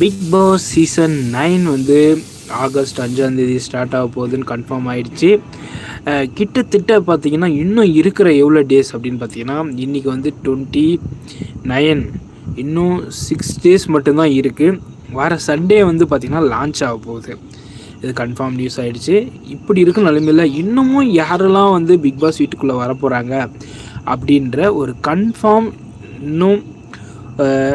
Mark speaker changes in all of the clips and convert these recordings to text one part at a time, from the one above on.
Speaker 1: Big Boss season nine வந்து August அஞ்சாந்தேதி start ஆக போகுதுன்னு கன்ஃபார்ம் ஆயிடுச்சு. கிட்டத்தட்ட பார்த்தீங்கன்னா இன்னும் இருக்கிற எவ்வளோ டேஸ் அப்படின்னு பார்த்தீங்கன்னா இன்றைக்கி வந்து டுவெண்ட்டி நைன் இன்னும் சிக்ஸ் டேஸ் மட்டும்தான் இருக்குது வர சண்டே வந்து பார்த்திங்கன்னா லான்ச் ஆக போகுது. இது கன்ஃபார்ம் நியூஸ் ஆகிடுச்சு இப்படி இருக்க நிலைமையில் இன்னமும் யாரெல்லாம் வந்து பிக் பாஸ் வீட்டுக்குள்ளே வரப்போகிறாங்க அப்படின்ற ஒரு கன்ஃபார்ம் இன்னும்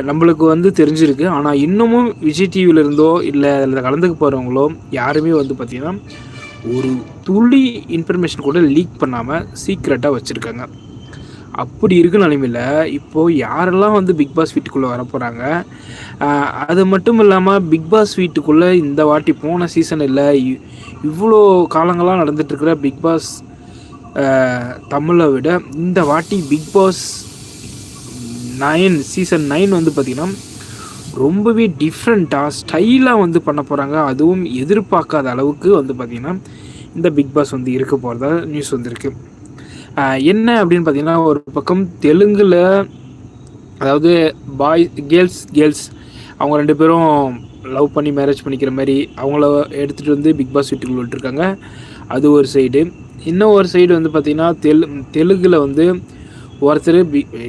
Speaker 1: நம்மளுக்கு வந்து தெரிஞ்சிருக்கு. ஆனால் இன்னமும் விஜய் டிவியில் இருந்தோ இல்லை அதில் கலந்துக்க போகிறவங்களோ யாருமே வந்து பார்த்திங்கன்னா ஒரு துளி இன்ஃபர்மேஷன் கூட லீக் பண்ணாமல் சீக்ரெட்டாக வச்சுருக்காங்க. அப்படி இருக்க நிலைமையில் இப்போது யாரெல்லாம் வந்து பிக் பாஸ் வீட்டுக்குள்ளே வர போகிறாங்க அது மட்டும் இல்லாமல் பிக் பாஸ் வீட்டுக்குள்ளே இந்த வாட்டி போன சீசன் இல்லை இவ்வளோ காலங்களாக நடந்துட்டுருக்கிற பிக் பாஸ் தமிழை விட இந்த வாட்டி Bigg Boss nine season nine வந்து பார்த்திங்கன்னா ரொம்பவே டிஃப்ரெண்ட்டாக ஸ்டைலாக வந்து பண்ண போகிறாங்க அதுவும் எதிர்பார்க்காத அளவுக்கு வந்து பார்த்திங்கன்னா இந்த பிக் பாஸ் வந்து இருக்க போகிறதா நியூஸ் வந்திருக்கு. என்ன அப்படின்னு பார்த்தீங்கன்னா ஒரு பக்கம் தெலுங்கில் அதாவது பாய் கேர்ள்ஸ் கேர்ள்ஸ் அவங்க ரெண்டு பேரும் லவ் பண்ணி மேரேஜ் பண்ணிக்கிற மாதிரி அவங்கள எடுத்துகிட்டு வந்து பிக் பாஸ் வீட்டுக்குள்ள விட்டுருக்காங்க. அது ஒரு சைடு இன்னும் ஒரு சைடு வந்து பார்த்திங்கன்னா தெலு தெலுங்கில் வந்து ஒருத்தர்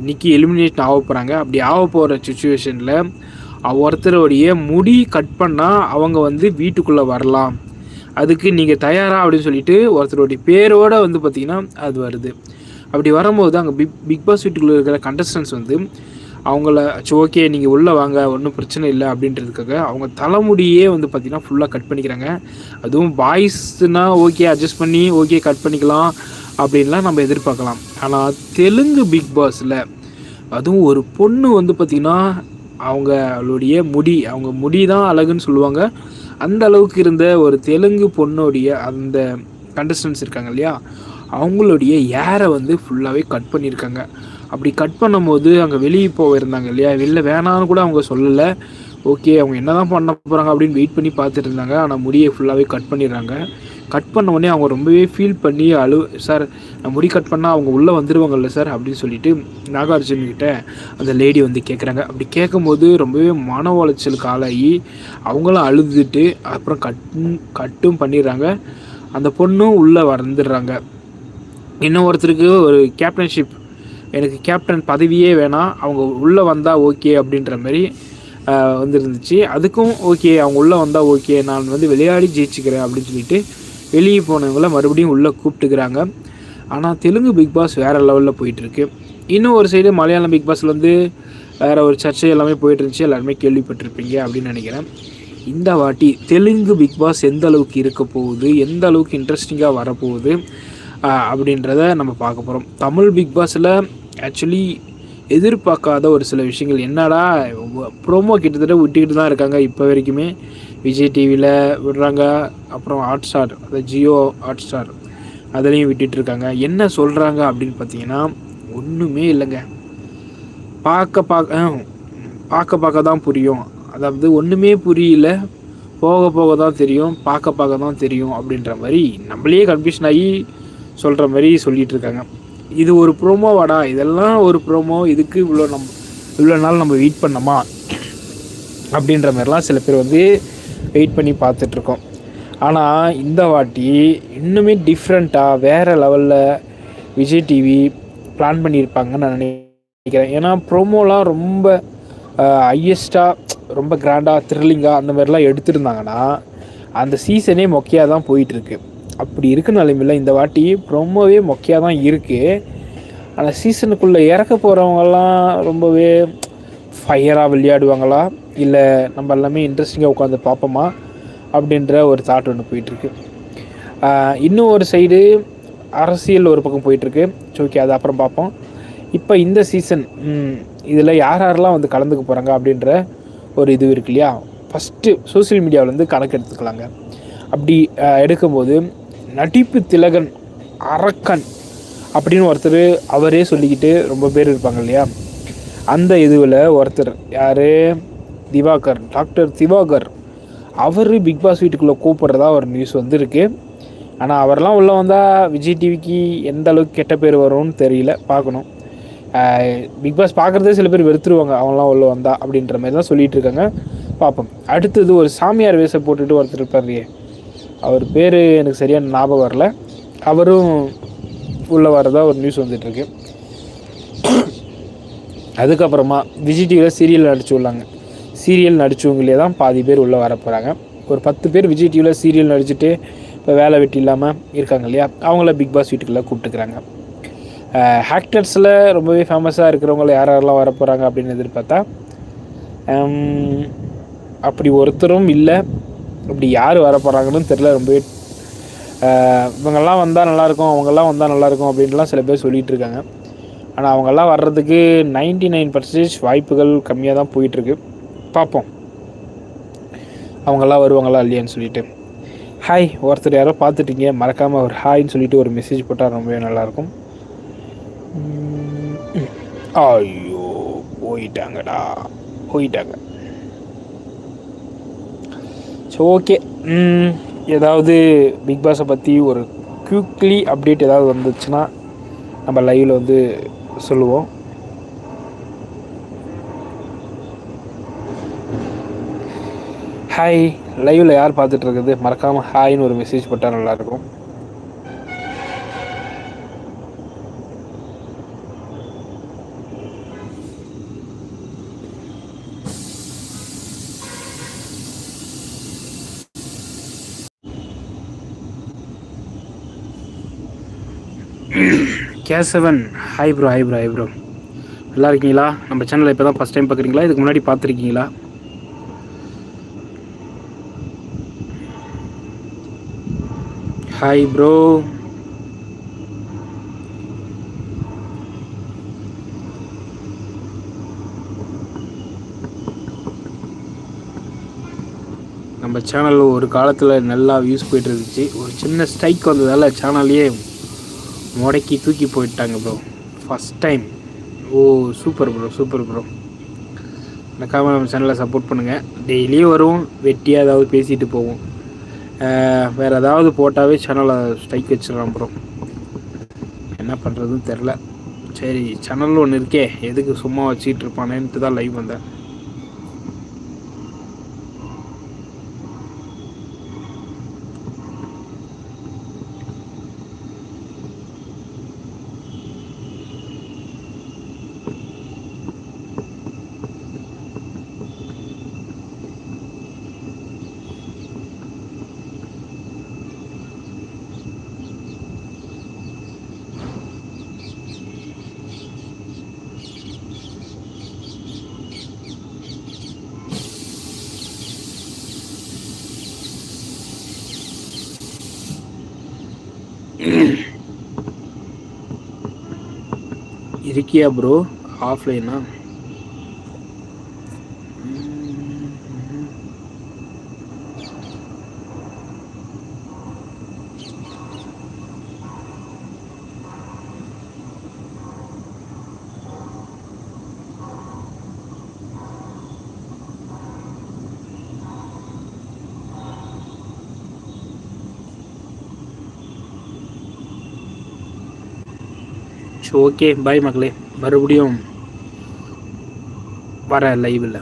Speaker 1: இன்னைக்கு எலிமினேஷன் ஆக போகிறாங்க அப்படி ஆக போகிற சுச்சுவேஷனில் ஒருத்தருடைய முடி கட் பண்ணால் அவங்க வந்து வீட்டுக்குள்ளே வரலாம். அதுக்கு நீங்கள் தயாரா அப்படின்னு சொல்லிட்டு ஒருத்தருடைய பேரோட வந்து பார்த்திங்கன்னா அது வருது. அப்படி வரும்போது அங்கே பிக் பிக் பாஸ் வீட்டுக்குள்ளே இருக்கிற கண்டஸ்டன்ஸ் வந்து அவங்கள ஓகே நீங்கள் உள்ளே வாங்க ஒன்றும் பிரச்சனை இல்லை அப்படின்றதுக்காக அவங்க தலைமுடியே வந்து பார்த்திங்கன்னா ஃபுல்லாக கட் பண்ணிக்கிறாங்க. அதுவும் பாய்ஸ்னால் ஓகே அட்ஜஸ்ட் பண்ணி ஓகே கட் பண்ணிக்கலாம். அப்படின்லாம் நம்ம எதிர்பார்க்கலாம். ஆனால் தெலுங்கு பிக் பாஸில் அதுவும் ஒரு பொண்ணு வந்து பார்த்திங்கன்னா அவங்களுடைய முடி அவங்க முடி தான் அழகுன்னு சொல்லுவாங்க. அந்த அளவுக்கு இருந்த ஒரு தெலுங்கு பொண்ணுடைய அந்த கண்டஸ்டன்ஸ் இருக்காங்க இல்லையா? அவங்களுடைய ஏரை வந்து ஃபுல்லாகவே கட் பண்ணியிருக்காங்க. அப்படி கட் பண்ணும்போது அங்கே வெளியே போயிருந்தாங்க இல்லையா? வெளில வேணான்னு கூட அவங்க சொல்லலை. ஓகே அவங்க என்ன தான் பண்ண போகிறாங்க அப்படின்னு வெயிட் பண்ணி பார்த்துட்டு இருந்தாங்க. ஆனால் முடியை ஃபுல்லாகவே கட் பண்ணிடுறாங்க. கட் பண்ண உடனே அவங்க ரொம்பவே ஃபீல் பண்ணி அழு சார் நான் முடி கட் பண்ணால் அவங்க உள்ளே வந்துடுவாங்கல்ல சார் அப்படின்னு சொல்லிட்டு நாகார்ஜுன் கிட்ட அந்த லேடி வந்து கேட்குறாங்க அப்படி கேட்கும்போது ரொம்பவே மன உளைச்சலுக்கு ஆளாகி அவங்களும் அழுதுட்டு அப்புறம் கட்டும் கட்டும் பண்ணிடுறாங்க. அந்த பொண்ணும் உள்ளே வந்துடுறாங்க. இன்னும் ஒருத்தருக்கு ஒரு கேப்டன்ஷிப் எனக்கு கேப்டன் பதவியே வேணாம் அவங்க உள்ளே வந்தால் ஓகே அப்படின்ற மாதிரி வந்துருந்துச்சு. அதுக்கும் ஓகே அவங்க உள்ளே வந்தால் ஓகே நான் வந்து விளையாடி ஜெயிச்சுக்கிறேன் அப்படின்னு சொல்லிட்டு வெளியே போனவங்கள மறுபடியும் உள்ளே கூப்பிட்டுக்கிறாங்க. ஆனால் தெலுங்கு பிக் பாஸ் வேறு லெவலில் போயிட்டுருக்கு. இன்னும் ஒரு சைடு மலையாளம் பிக் பாஸில் வந்து வேறு ஒரு சர்ச்சை எல்லாமே போயிட்டு இருந்துச்சு எல்லாருமே கேள்விப்பட்டிருப்பீங்க அப்படின்னு நினைக்கிறேன். இந்த வாட்டி தெலுங்கு பிக் பாஸ் எந்த அளவுக்கு இருக்க போகுது எந்த அளவுக்கு இன்ட்ரெஸ்டிங்காக வரப்போகுது அப்படின்றத நம்ம பார்க்க போகிறோம் தமிழ் பிக் பாஸில் ஆக்சுவலி எதிர்பார்க்காத ஒரு சில விஷயங்கள். என்னடா ப்ரோமோ கிட்டத்தட்ட விட்டுக்கிட்டு தான் இருக்காங்க இப்போ வரைக்குமே. விஜய் டிவியில் விடுறாங்க. அப்புறம் ஹாட் ஸ்டார் அந்த ஜியோ ஹாட் ஸ்டார் அதுலேயும் விட்டுட்டு இருக்காங்க என்ன சொல்கிறாங்க அப்படின்னு பார்த்தீங்கன்னா ஒன்றுமே இல்லைங்க. பார்க்க பார்க்க ஆ, பார்க்க பார்க்க தான் புரியும். அதாவது ஒன்றுமே புரியல. போக போக தான் தெரியும். பார்க்க பார்க்க தான் தெரியும் அப்படின்ற மாதிரி நம்மளே கன்ஃபியூஷன் ஆகி சொல்கிற மாதிரி சொல்லிகிட்டு இருக்காங்க இது ஒரு ப்ரோமோவாடா இதெல்லாம் ஒரு ப்ரோமோ இதுக்கு இவ்வளோ நம்ம இவ்வளோ நாள் நம்ம வெயிட் பண்ணோமா? அப்படின்ற மாதிரிலாம் சில பேர் வந்து வெயிட் பண்ணி பார்த்துட்ருக்கோம். ஆனால் இந்த வாட்டி இன்னுமே டிஃப்ரெண்ட்டாக வேறு லெவலில் விஜய் டிவி பிளான் பண்ணியிருப்பாங்கன்னு நான் நினைக்கிறேன். ஏன்னா ப்ரோமோலாம் ரொம்ப ஹையஸ்ட்டாக ரொம்ப கிராண்டாக த்ரில்லிங்காக அந்த மாதிரிலாம் எடுத்திருந்தாங்கன்னா அந்த சீசனே மொக்கையாக தான் போயிட்டுருக்கு அப்படி இருக்க நிலைமையில் இந்த வாட்டி ப்ரோமோவே மொக்கையாக தான் இருக்குது ஆனால் சீசனுக்குள்ளே இறக்க போகிறவங்கெல்லாம் ரொம்பவே ஃபயராக விளையாடுவாங்களா? இல்லை நம்ம எல்லாமே இன்ட்ரெஸ்டிங்காக உட்காந்து பார்ப்போமா? அப்படின்ற ஒரு தாட் ஒன்று போயிட்டுருக்கு. இன்னும் ஒரு சைடு அரசியல் ஒரு பக்கம் போயிட்டுருக்கு. ஓகே அது அப்புறம் பார்ப்போம். இப்போ இந்த சீசன் இதில் யார் யாரெல்லாம் வந்து கலந்துக்க போகிறாங்க அப்படின்ற ஒரு இது இருக்கு இல்லையா? ஃபஸ்ட்டு சோஷியல் மீடியாவில் வந்து கணக்கு எடுத்துக்கலாங்க. அப்படி எடுக்கும்போது நடிப்பு திலகன் அரக்கன் அப்படின்னு ஒருத்தர் அவரே சொல்லிக்கிட்டு ரொம்ப பேர் இருப்பாங்க இல்லையா? அந்த இதுவில் ஒருத்தர் யார்? திவாகர் டாக்டர் திவாகர். அவர் பிக் பாஸ் வீட்டுக்குள்ளே கூப்பிட்றதா ஒரு நியூஸ் வந்திருக்கு. ஆனால் அவரெல்லாம் உள்ளே வந்தால் விஜய் டிவிக்கு எந்த அளவுக்கு கெட்ட பேர் வரும்னு தெரியல பார்க்கணும். பிக் பாஸ் பார்க்குறதே சில பேர் வெறுத்துருவாங்க அவங்களாம் உள்ளே வந்தா அப்படின்ற மாதிரி தான் சொல்லிட்டு இருக்காங்க. பார்ப்போம். அடுத்தது ஒரு சாமியார் வேஷை போட்டுட்டு ஒருத்தர் இருப்பார் அவர் பேர் எனக்கு சரியான ஞாபகம் வரல. அவரும் உள்ளே வரதா ஒரு நியூஸ் வந்துட்டுருக்கு அதுக்கப்புறமா விஜய் டிவியில் சீரியல் நடிச்சு விடலாங்க. சீரியல் நடித்தவங்களே தான் பாதி பேர் உள்ளே வர போகிறாங்க ஒரு பத்து பேர் விஜய் டிவியில் சீரியல் நடிச்சுட்டு இப்போ வேலை வெட்டி இல்லாமல் இருக்காங்க இல்லையா? அவங்கள பிக் பாஸ் வீட்டுக்குள்ளே கூப்பிட்டுக்கிறாங்க. ஆக்டர்ஸில் ரொம்பவே ஃபேமஸாக இருக்கிறவங்கள யார் யாரெல்லாம் வர போகிறாங்க அப்படின்னு எதிர்பார்த்தா அப்படி ஒருத்தரும் இல்லை. அப்படி யார் வர போகிறாங்கன்னு தெரில ரொம்பவே இவங்கெல்லாம் வந்தால் நல்லாயிருக்கும் அவங்கெல்லாம் வந்தால் நல்லாயிருக்கும் அப்படின்ட்டுலாம் சில பேர் சொல்லிகிட்டு இருக்காங்க. ஆனால் அவங்கெல்லாம் வர்றதுக்கு 99% நைன் பர்சன்டேஜ் வாய்ப்புகள் கம்மியாக தான் போயிட்டுருக்கு. பார்ப்போம் அவங்கெல்லாம் வருவாங்களா இல்லையான்னு சொல்லிட்டு. ஹாய் ஒருத்தர் யாரோ பார்த்துட்டீங்க மறக்காமல் ஒரு ஹாய்ன்னு சொல்லிட்டு ஒரு மெசேஜ் போட்டால் ரொம்பவே நல்லாயிருக்கும். ஐயோ போயிட்டாங்கடா. போயிட்டாங்க. So okay. ஏதாவது பிக் பாஸை பற்றி ஒரு குயிக்லி அப்டேட் ஏதாவது வந்துச்சுன்னா நம்ம லைவில் வந்து சொல்லுவோம். ஹாய் லைவில் யார் பார்த்துட்டு இருக்குது மறக்காமல் ஹாய்னு ஒரு மெசேஜ் போட்டால் நல்லாயிருக்கும். Kesavan hi bro hi bro hi bro நல்லா இருக்கீங்களா? நம்ம சேனலை இப்போ தான் ஃபஸ்ட் டைம் பார்க்குறீங்களா? இதுக்கு முன்னாடி பார்த்துருக்கீங்களா? ஹாய் ப்ரோ நம்ம சேனல் ஒரு காலத்தில் நல்லா வியூஸ் போயிட்டு இருந்துச்சு. ஒரு சின்ன ஸ்ட்ரைக் வந்ததால் சேனல்லையே முடக்கி தூக்கி போயிட்டாங்க ப்ரோ ஃபஸ்ட் டைம் ஓ சூப்பர் ப்ரோ சூப்பர் ப்ரோ மறக்காம நம்ம சேனலை சப்போர்ட் பண்ணுங்கள் டெய்லியும் வருவோம். வெட்டியாக ஏதாவது பேசிட்டு போவோம். வேறு ஏதாவது போட்டாவே சேனலை ஸ்ட்ரைக் வச்சிடலாம் ப்ரோ என்ன பண்ணுறதுன்னு தெரில சரி சேனல் ஒன்று இருக்கே. எதுக்கு சும்மா வச்சுக்கிட்டு இருப்பானேன்ட்டு தான் லைவ் வந்தேன். இருக்கியா ப்ரோ ஆஃப்லைனா ஸோ ஓகே பாய் மக்களே. மறுபடியும் வர லைவில்